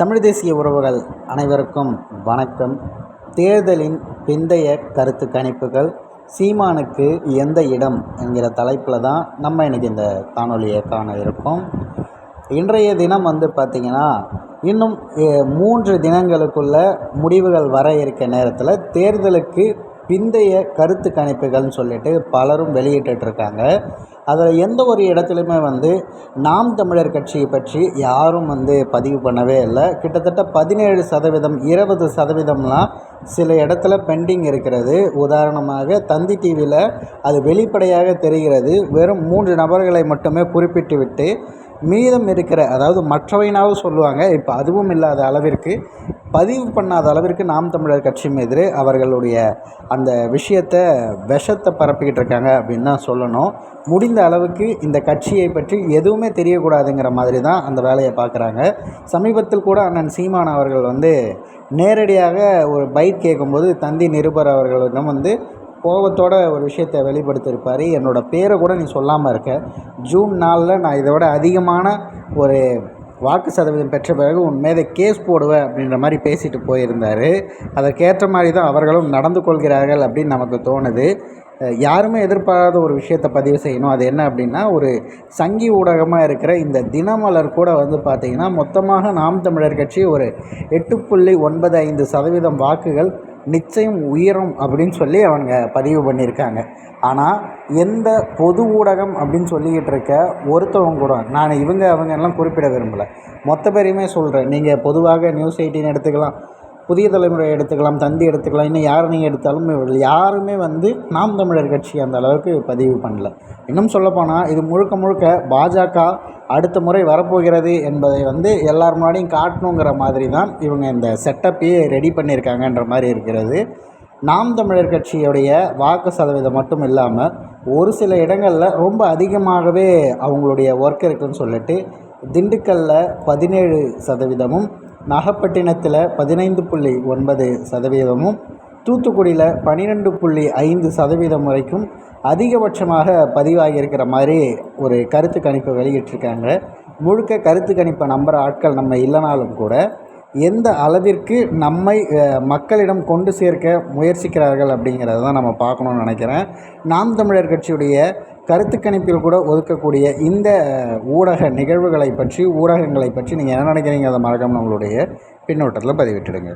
தமிழ் தேசிய உறவுகள் அனைவருக்கும் வணக்கம். தேர்தலின் பிந்தைய கருத்து கணிப்புகள் சீமானுக்கு எந்த இடம் என்கிற தலைப்பில் தான் நம்ம இன்றைக்கி இந்த காணொலியை காண இருக்கோம். இன்றைய தினம் வந்து பார்த்திங்கன்னா இன்னும் மூன்று தினங்களுக்குள்ள முடிவுகள் வர இருக்க நேரத்தில் தேர்தலுக்கு பிந்தைய கருத்து கணிப்புகள்னு சொல்லிட்டு பலரும் வெளியிட்டுருக்காங்க இருக்காங்க அதில் எந்த ஒரு இடத்துலையுமே வந்து நாம் தமிழர் கட்சியை பற்றி யாரும் வந்து பதிவு பண்ணவே இல்லை. கிட்டத்தட்ட பதினேழு சதவீதம் இருபது சதவீதம்லாம் சில இடத்துல பெண்டிங் இருக்கிறது. உதாரணமாக தந்தி டிவியில் அது வெளிப்படையாக தெரிகிறது. வெறும் மூன்று நபர்களை மட்டுமே குறிப்பிட்டு விட்டு மீதம் இருக்கிற அதாவது மற்றவைனாவது சொல்லுவாங்க இப்போ அதுவும் இல்லாத அளவிற்கு பதிவு பண்ணாத அளவிற்கு நாம் தமிழர் கட்சி மீது அவர்களுடைய அந்த விஷயத்தை விஷத்தை பரப்பிக்கிட்டு இருக்காங்க அப்படின்னு தான் சொல்லணும். முடிந்த அளவுக்கு இந்த கட்சியை பற்றி எதுவுமே தெரியக்கூடாதுங்கிற மாதிரி தான் அந்த வேலையை பார்க்குறாங்க. சமீபத்தில் கூட அண்ணன் சீமான் அவர்கள் வந்து நேரடியாக ஒரு பைட் கேட்கும்போது தந்தி நிருபர் அவர்களிடம் வந்து கோபத்தோட ஒரு விஷயத்தை வெளிப்படுத்தியிருப்பார். என்னோட பேரை கூட நீ சொல்லாமல் இருக்க. ஜூன் நாலில் நான் இதை விட அதிகமான ஒரு வாக்கு சதவீதம் பெற்ற பிறகு உன் மீது கேஸ் போடுவேன் அப்படின்ற மாதிரி பேசிட்டு போயிருந்தார். அதற்கேற்ற மாதிரி தான் அவர்களும் நடந்து கொள்கிறார்கள் அப்படின்னு நமக்கு தோணுது. யாருமே எதிர்பாராத ஒரு விஷயத்தை பதிவு செய்யணும். அது என்ன அப்படின்னா ஒரு சங்கி ஊடகமாக இருக்கிற இந்த தினமலர் கூட வந்து பார்த்திங்கன்னா மொத்தமாக நாம் தமிழர் கட்சி ஒரு எட்டு புள்ளி ஒன்பது ஐந்து சதவீதம் வாக்குகள் நிச்சயம் உயரும் அப்படின்னு சொல்லி அவங்க பதிவு பண்ணியிருக்காங்க. ஆனால் எந்த பொது ஊடகம் அப்படின்னு சொல்லிக்கிட்டு இருக்க ஒருத்தவங்க கூட நான் இவங்க அவங்க எல்லாம் குறிப்பிட விரும்பலை. மொத்த பேரையுமே சொல்கிறேன் நீங்கள் பொதுவாக நியூஸ் எயிட்டின் எடுத்துக்கலாம். புதிய தலைமுறை எடுத்துக்கலாம் தந்தி எடுத்துக்கலாம் இன்னும் யாரை நீங்கள் எடுத்தாலும் யாருமே வந்து நாம் தமிழர் கட்சி அந்த அளவுக்கு பதிவு பண்ணல. இன்னும் சொல்லப்போனால் இது முழுக்க முழுக்க பாஜக அடுத்த முறை வரப்போகிறது என்பதை வந்து எல்லார் முன்னாடியும் காட்டணுங்கிற மாதிரி தான் இவங்க இந்த செட்டப்பையே ரெடி பண்ணியிருக்காங்கன்ற மாதிரி இருக்கிறது. நாம் தமிழர் கட்சியுடைய வாக்கு சதவீதம் மட்டும் இல்லாமல் ஒரு சில இடங்களில் ரொம்ப அதிகமாகவே அவங்களுடைய ஒர்க் இருக்குன்னு சொல்லிட்டு திண்டுக்கல்லில் பதினேழு சதவீதமும் நாகப்பட்டினத்தில் பதினைந்து புள்ளி ஒன்பது சதவீதமும் தூத்துக்குடியில் பன்னிரெண்டு புள்ளி ஐந்து சதவீதம் வரைக்கும் அதிகபட்சமாக பதிவாகியிருக்கிற மாதிரி ஒரு கருத்து கணிப்பை வெளியிட்டிருக்காங்க. முழுக்க கருத்து கணிப்பை நம்புகிற ஆட்கள் நம்ம இல்லைனாலும் கூட எந்த அளவிற்கு நம்மை மக்களிடம் கொண்டு சேர்க்க முயற்சிக்கிறார்கள் அப்படிங்கிறத தான் நம்ம பார்க்கணும்னு நினைக்கிறேன். நாம் தமிழர் கட்சியுடைய கருத்து கணிப்பில் கூட ஒதுக்கக்கூடிய இந்த ஊடக நிகழ்வுகளை பற்றி ஊடகங்களை பற்றி நீங்கள் என்ன நினைக்கிறீங்க? அதை மறக்காமல் நம்மளுடைய பின்னோட்டத்தில் பதிவிட்டுடுங்க.